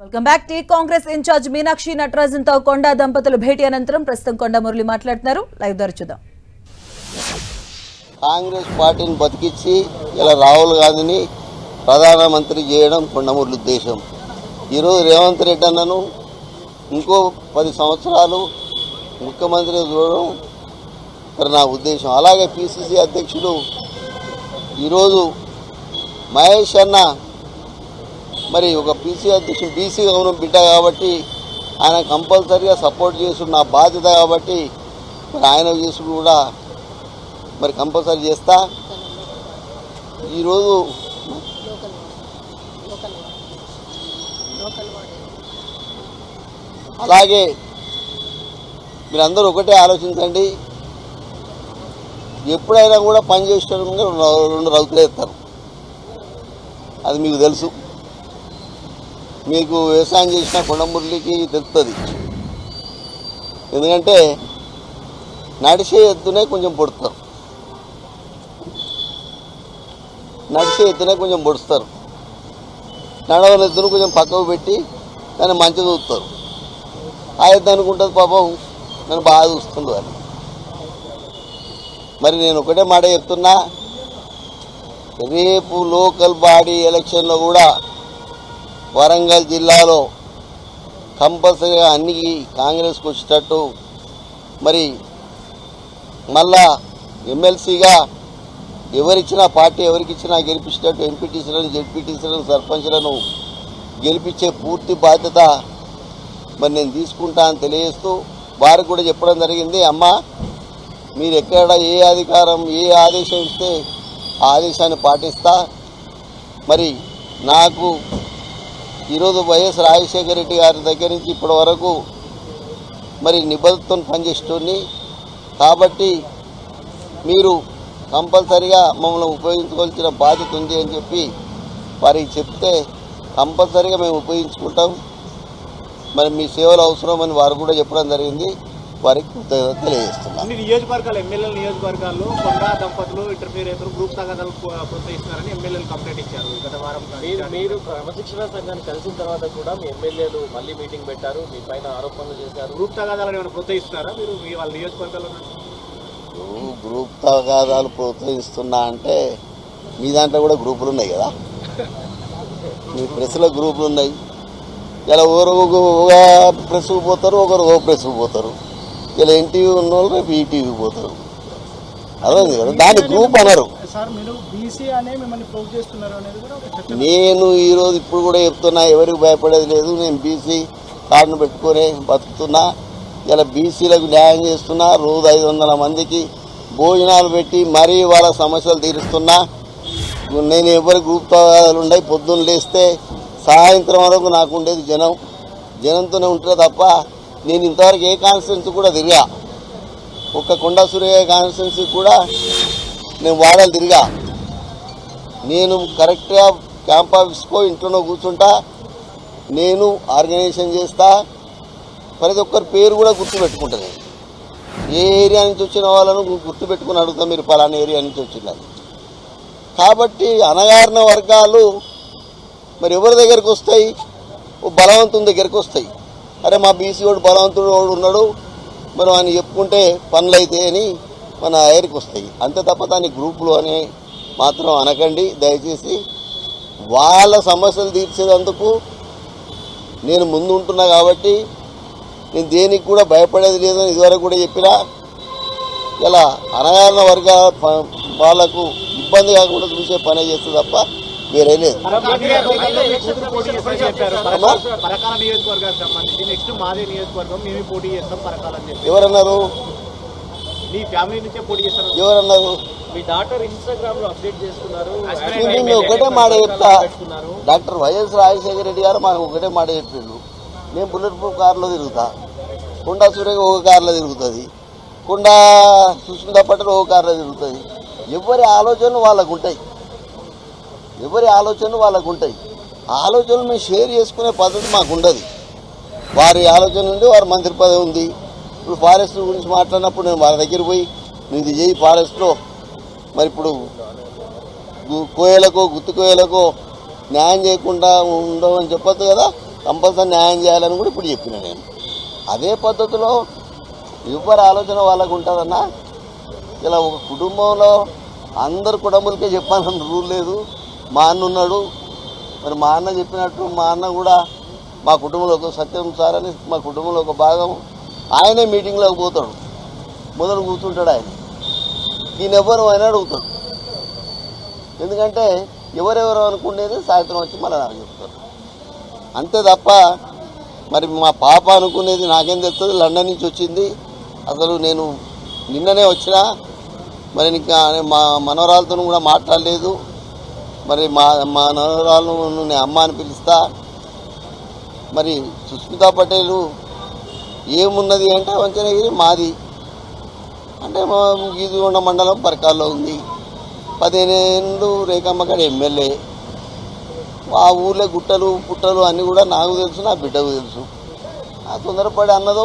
Welcome back T Congress incharge Meenakshi నటరాజన్తో Konda దంపతులు భేటీ అనంతరం ప్రస్తుతం కొండ మురళి మాట్లాడుతున్నారు. లైవ్ ద్వారా చూద్దాం. కాంగ్రెస్ పార్టీని బతికించి ఇలా రాహుల్ గాంధీని ప్రధానమంత్రి చేయడం కొండమూరి ఉద్దేశం. ఈరోజు రేవంత్ రెడ్డి అన్నను ఇంకో పది సంవత్సరాలు ముఖ్యమంత్రి చూడడం ఇక్కడ నా ఉద్దేశం. అలాగే పిసిసి అధ్యక్షుడు ఈరోజు మహేష్ అన్న మరి ఒక పీసీ అధ్యక్షుడు బీసీ గౌరవం బిడ్డ కాబట్టి ఆయన కంపల్సరీగా సపోర్ట్ చేసుడు నా బాధ్యత కాబట్టి మరి ఆయన చేసుడు కూడా మరి కంపల్సరీ చేస్తా. ఈరోజు అలాగే మీరందరూ ఒకటే ఆలోచించండి. ఎప్పుడైనా కూడా పని చేసేటప్పుడు రెండు- రెండు రౌతులు ఎత్తారు అది మీకు తెలుసు. మీకు వ్యవసాయం చేసిన కొండమురళికి తెలుస్తుంది. ఎందుకంటే నడిచే ఎత్తునే కొంచెం పొడుస్తారు. నడిచే ఎత్తునే కొంచెం పొడుస్తారు. నడవని ఎత్తును కొంచెం పక్కకు పెట్టి దాన్ని మంచిగా చూస్తారు. ఆ ఎత్తు అనుకుంటుంది పాపం నన్ను బాగా చూస్తుంది అని. మరి నేను ఒకటే మాట చెప్తున్నా రేపు లోకల్ బాడీ ఎలక్షన్లో కూడా వరంగల్ జిల్లాలో కంపల్సరీగా అన్ని కాంగ్రెస్కి వచ్చేటట్టు మరి మళ్ళా ఎమ్మెల్సీగా ఎవరిచ్చినా పార్టీ ఎవరికిచ్చినా గెలిపించేటట్టు ఎంపీటీసీలను జెడ్పీటీసీలను సర్పంచ్లను గెలిపించే పూర్తి బాధ్యత మరి నేను తీసుకుంటా అని తెలియజేస్తూ వారికి కూడా చెప్పడం జరిగింది. అమ్మ మీరు ఎక్కడ ఏ అధికారం ఏ ఆదేశం ఇస్తే ఆ ఆదేశాన్ని పాటిస్తా. మరి నాకు ఈరోజు వైఎస్ రాజశేఖర రెడ్డి గారి దగ్గర నుంచి ఇప్పటి వరకు మరి నిబద్ధతతో పనిచేస్తుంది కాబట్టి మీరు కంపల్సరిగా మమ్మల్ని ఉపయోగించుకోవాల్సిన బాధ్యత ఉంది అని చెప్పి వారికి చెప్తే కంపల్సరిగా మేము ఉపయోగించుకుంటాం. మరి మీ సేవలు అవసరం అని వారు కూడా చెప్పడం జరిగింది. వారికి కృతజ్ఞత తెలియజేస్తున్నాను అన్ని నియోజకవర్గాలు ఎమ్మెల్యేల నియోజకవర్గాల్లో కొండా దంపతులు ఇంటర్ఫియర్ అవుతారు గ్రూప్ తగాదాలు ప్రోత్సహిస్తున్నారని ఎమ్మెల్యేలు కంప్లైంట్ ఇచ్చారు. గత వారం మీరు క్రమశిక్షణ సంఘాన్ని కలిసిన తర్వాత కూడా మీ ఎమ్మెల్యేలు మళ్ళీ మీటింగ్ పెట్టారు మీ పైన ఆరోపణలు చేశారు. గ్రూప్ తగాదాలను ఏమైనా ప్రోత్సహిస్తున్నారా మీరు మీ వాళ్ళ నియోజకవర్గాల్లో? గ్రూప్ తగాదాలు ప్రోత్సహిస్తున్నా అంటే మీ దాంట్లో కూడా గ్రూపులు ఉన్నాయి కదా? మీ ప్రెస్లో గ్రూపులు ఉన్నాయి. ఇలా ఒకరు ఒక ప్రెస్కు పోతారు ఒకరు ఓ ప్రెస్కు పోతారు. ఇలా ఎన్టీవీ ఉన్న వాళ్ళు రేపు ఈటీవీ పోతారు. అర్థమైంది కదా. దాన్ని గ్రూప్ అనరు. నేను ఈరోజు ఇప్పుడు కూడా చెప్తున్నా ఎవరికి భయపడేది లేదు. నేను బీసీ కార్డును పెట్టుకొని బతుకుతున్నా. ఇలా బీసీలకు న్యాయం చేస్తున్నా. రోజు ఐదు వందల మందికి భోజనాలు పెట్టి మరీ వాళ్ళ సమస్యలు తీరుస్తున్నా. నేను ఎవరి గ్రూప్ ఉన్నాయి పొద్దున్న లేస్తే సాయంత్రం వరకు నాకు ఉండేది జనం. జనంతోనే ఉంటుంది తప్ప నేను ఇంతవరకు ఏ కాన్స్టిట్యున్సీ కూడా తిరిగా. ఒక్క కొండా సూర్య కాన్స్టిట్యున్సీ కూడా నేను వాడాలి తిరిగా. నేను కరెక్ట్గా క్యాంప్ ఆఫీస్కో ఇంట్లోనో కూర్చుంటా. నేను ఆర్గనైజేషన్ చేస్తా. ప్రతి ఒక్కరి పేరు కూడా గుర్తుపెట్టుకుంటాను ఏ ఏరియా నుంచి వచ్చిన వాళ్ళను గుర్తుపెట్టుకుని అడుగుతాం మీరు పలానా ఏరియా నుంచి వచ్చిందని. కాబట్టి అనగారిన వర్గాలు మరి ఎవరి దగ్గరికి వస్తాయి? ఓ బలవంతుని దగ్గరికి వస్తాయి. అరే మా బీసీ వాడు బలవంతుడు వాడు ఉన్నాడు. మనం ఆయన చెప్పుకుంటే పనులు అయితే అని మన ఎయిర్కి వస్తాయి. అంతే తప్ప దాని గ్రూపులు అని మాత్రం అనకండి. దయచేసి వాళ్ళ సమస్యలు తీర్చేందుకు నేను ముందు ఉంటున్నా కాబట్టి నేను దేనికి కూడా భయపడేది లేదని ఇదివరకు కూడా చెప్పినా. ఇలా అనగారిన వర్గాల ప- వాళ్ళకు ఇబ్బంది కాకుండా చూసే పనే చేస్తే తప్ప వేరే ఎవరన్నారు? మీ ఫ్యామిలీ నుంచే పోటీ చేస్తారు. ఎవరన్నారు? మీ డాక్టర్ ఇన్స్టాగ్రామ్లో అప్డేట్ చేస్తున్నారు నేను మీకు ఒకటే మాట చెప్తా. డాక్టర్ వైఎస్ రాజశేఖర రెడ్డి గారు మనకు ఒకటే మాట చెప్పిండు. నేను బుల్లెట్ ప్రూఫ్ కారులో తిరుగుతా. కొండా సూర్యగా ఒక కారులో తిరుగుతుంది. కొండా సుష్మిత పటేల్ ఒక కారులో తిరుగుతుంది. ఎవరి ఆలోచనలు వాళ్ళకు ఉంటాయి ఎవరి ఆలోచనలు వాళ్ళకు ఉంటాయి. ఆ ఆలోచనలు మేము షేర్ చేసుకునే పద్ధతి మాకు ఉండదు వారి ఆలోచన నుండి వారి మంత్రి పదవి ఉంది. ఇప్పుడు ఫారెస్ట్ గురించి మాట్లాడినప్పుడు నేను వాళ్ళ దగ్గర పోయి నువ్వు ఇది చేయి ఫారెస్ట్లో. మరి ఇప్పుడు కోయలకో గుత్తు కోయలకో న్యాయం చేయకుండా ఉండవని చెప్పొద్దు కదా. కంపల్సరీ న్యాయం చేయాలని కూడా ఇప్పుడు చెప్పిన నేను. అదే పద్ధతిలో ఎవరి ఆలోచన వాళ్ళకు ఉంటుందన్నా ఇలా ఒక కుటుంబంలో అందరు కుటుంబాలకే చెప్పాలని రూల్ లేదు. మా అన్న ఉన్నాడు. మరి మా అన్న చెప్పినట్టు మా అన్న కూడా మా కుటుంబంలో ఒక సత్యం సార్ అని మా కుటుంబంలో ఒక భాగం. ఆయనే మీటింగ్లోకి పోతాడు. మొదలు కూర్చుంటాడు ఆయన. ఈయన ఎవరు అని అడుగుతాడు. ఎందుకంటే ఎవరెవరు అనుకునేది సాయంత్రం వచ్చి మళ్ళీ నాకు చెప్తారు. అంతే తప్ప మరి మా పాప అనుకునేది నాకేం తెలుస్తుంది? లండన్ నుంచి వచ్చింది. అసలు నేను నిన్ననే వచ్చినా. మరి ఇంకా మా మనవరాలతో కూడా మాట్లాడలేదు. మరి మా మా మనవరాలను నేను అమ్మ అని పిలుస్తా. మరి సుస్మితా పటేలు ఏమున్నది అంటే వంచనగిరి మాది. అంటే మా గీజుగొండ మండలం పరకాల్లో ఉంది. పదిహేను ఏళ్ళు రేఖమ్మ ఎమ్మెల్యే. ఆ ఊర్లో గుట్టలు పుట్టలు అన్నీ కూడా నాకు తెలుసు నా బిడ్డకు తెలుసు. ఆ తొందరపడి అన్నదో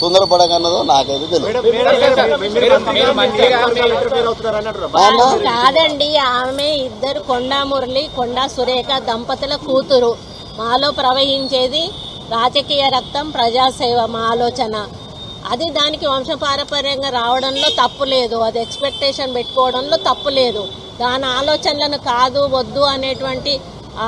తొందరపడక అన్నదో నాకైతే తెలియదు కాదండి ఆమె ఇద్దరు కొండా మురళి కొండా సురేఖ దంపతుల కూతురు మాలో ప్రవహించేది రాజకీయ రక్తం ప్రజాసేవ మా ఆలోచన అది దానికి వంశపారపర్యంగా రావడంలో తప్పు లేదు అది ఎక్స్పెక్టేషన్ పెట్టుకోవడంలో తప్పు లేదు దాని ఆలోచనలను కాదు వద్దు అనేటువంటి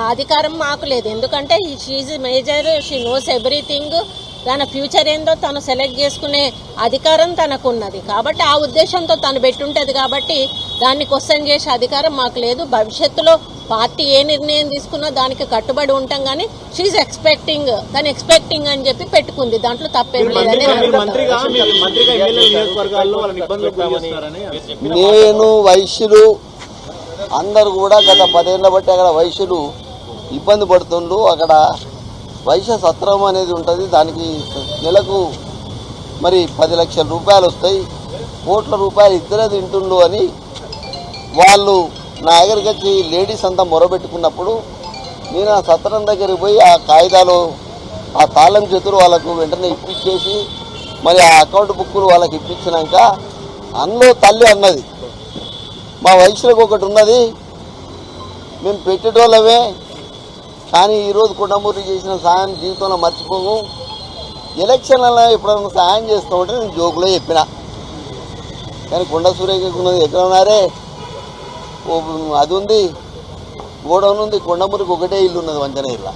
అధికారం మాకు లేదు ఎందుకంటే she's major she knows everything తన ఫ్యూచర్ ఏందో తను సెలెక్ట్ చేసుకునే అధికారం తనకు ఉన్నది కాబట్టి ఆ ఉద్దేశంతో తను పెట్టుంటది కాబట్టి దాన్ని క్వశ్చన్ చేసే అధికారం మాకు లేదు. భవిష్యత్తులో పార్టీ ఏ నిర్ణయం తీసుకున్నా దానికి కట్టుబడి ఉంటాం కానీ షీఈ్ ఎక్స్పెక్టింగ్ తను ఎక్స్పెక్టింగ్ అని చెప్పి పెట్టుకుంది. దాంట్లో తప్పేం లేదని నేను వైశ్యులు అందరు కూడా గత పదేళ్ళ బట్టి అక్కడ వైశ్యులు ఇబ్బంది పడుతుండ్రు. అక్కడ వైశ్య సత్రం అనేది ఉంటుంది. దానికి నెలకు మరి పది లక్షల రూపాయలు వస్తాయి. కోట్ల రూపాయలు ఇద్దరే తింటుండు అని వాళ్ళు నా దగ్గరికి వచ్చి లేడీస్ అంతా మొరబెట్టుకున్నప్పుడు నేను ఆ సత్రం దగ్గరికి పోయి ఆ కాగితాలు ఆ తాళం చేతులు వాళ్ళకు వెంటనే ఇప్పించేసి మరి ఆ అకౌంట్ బుక్కులు వాళ్ళకి ఇప్పించినాక అందులో తల్లి అన్నది. మా వయసులకు ఒకటి ఉన్నది. మేము పెట్టేటోళ్ళమే. కానీ ఈరోజు కొండమూరి చేసిన సాయం జీవితంలో మర్చిపోము ఎలక్షన్లలో ఎప్పుడైనా సాయం చేస్తామంటే నేను జోకులో చెప్పిన. కానీ కొండ సూర్యకి ఉన్నది ఎక్కడ ఉన్నారే? అది ఉంది. గోడౌన్ ఉంది. కొండమూరికి ఒకటే ఇల్లు ఉన్నది వంచన ఇల్లు.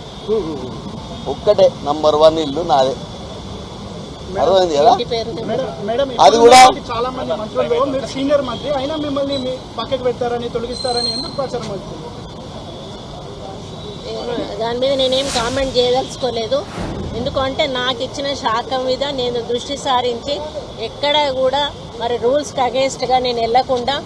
ఒక్కటే. నంబర్ వన్ ఇల్లు నాదే. అర్థమైంది కదా? అది కూడా- చాలా మంది మంత్రులు మీరు సీనియర్ మంత్రి అయినా మిమ్మల్ని పక్కకు పెడతారని తొలగిస్తారని ఎందుకు ప్రచారం అవుతుంది దాని మీద నేనేం కామెంట్ చేయదలుచుకోలేదు. ఎందుకంటే నాకు ఇచ్చిన శాఖ మీద నేను దృష్టి సారించి ఎక్కడ కూడా మరి రూల్స్కి అగేన్స్ట్గా నేను వెళ్ళకుండా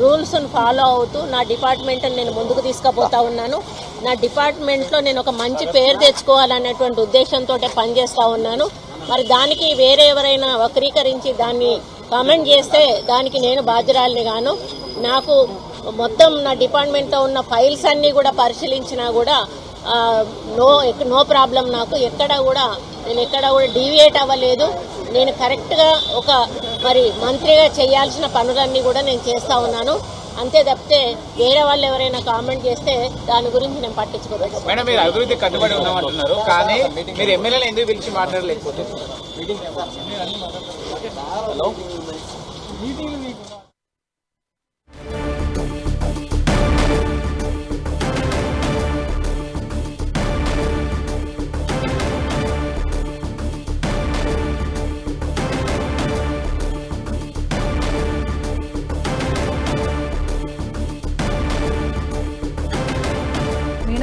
రూల్స్ను ఫాలో అవుతూ నా డిపార్ట్మెంట్ని నేను ముందుకు తీసుకుపోతా ఉన్నాను. నా డిపార్ట్మెంట్లో నేను ఒక మంచి పేరు తెచ్చుకోవాలనేటువంటి ఉద్దేశంతో పనిచేస్తూ ఉన్నాను. మరి దానికి వేరే ఎవరైనా వక్రీకరించి దాన్ని కామెంట్ చేస్తే దానికి నేను బాధ్యురాలిని గాను. నాకు మొత్తం నా డిపార్ట్మెంట్లో ఉన్న ఫైల్స్ అన్నీ కూడా పరిశీలించినా కూడా నో ఎక్- నో ప్రాబ్లం నాకు ఎక్కడ కూడా నేను ఎక్కడ కూడా డీవియేట్ అవ్వలేదు నేను కరెక్ట్గా ఒక మరి మంత్రిగా చేయాల్సిన పనులన్నీ కూడా నేను చేస్తా ఉన్నాను అంతే తప్పితే వేరే వాళ్ళు ఎవరైనా కామెంట్ చేస్తే దాని గురించి నేను పట్టించుకోలేదు మేడం మీరు అభివృద్ధి కట్టుబడి ఉన్నామంటున్నారు కానీ మీరు ఎమ్మెల్యేలు ఎందుకు పిలిచి మాట్లాడలేకపోతే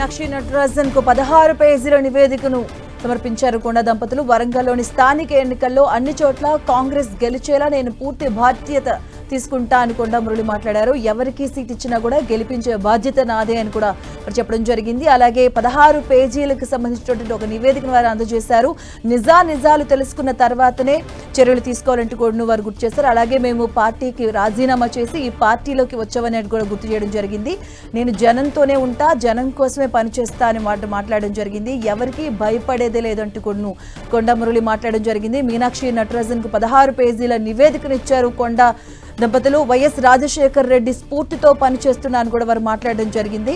మీనాక్షి నటరాజన్కు పదహారు పేజీల నివేదికను సమర్పించారు. కొండ దంపతులు వరంగల్లోని స్థానిక ఎన్నికల్లో అన్ని చోట్ల కాంగ్రెస్ గెలిచేలా నేను పూర్తి బాధ్యత తీసుకుంటా అని కొండ మురళి మాట్లాడారు. ఎవరికి సీట్ ఇచ్చినా కూడా గెలిపించే బాధ్యత నాదే అని కూడా వారు చెప్పడం జరిగింది. అలాగే పదహారు పేజీలకు సంబంధించినటువంటి ఒక నివేదికను వారు అందజేశారు. నిజా నిజాలు తెలుసుకున్న తర్వాతనే చర్యలు తీసుకోవాలంటూ కూడా వారు గుర్తు చేశారు. అలాగే మేము పార్టీకి రాజీనామా చేసి ఈ పార్టీలోకి వచ్చామని కూడా గుర్తు చేయడం జరిగింది. నేను జనంతోనే ఉంటా జనం కోసమే పనిచేస్తా అని మాట మాట్లాడడం జరిగింది. ఎవరికి భయపడేదే లేదంటూ కూడా కొండ మురళి మాట్లాడడం జరిగింది. మీనాక్షి నటరాజన్కు పదహారు పేజీల నివేదికను ఇచ్చారు కొండ దంపతులు వైఎస్ రాజశేఖర్ రెడ్డి స్ఫూర్తితో పనిచేస్తున్నాను కూడా వారు మాట్లాడడం జరిగింది.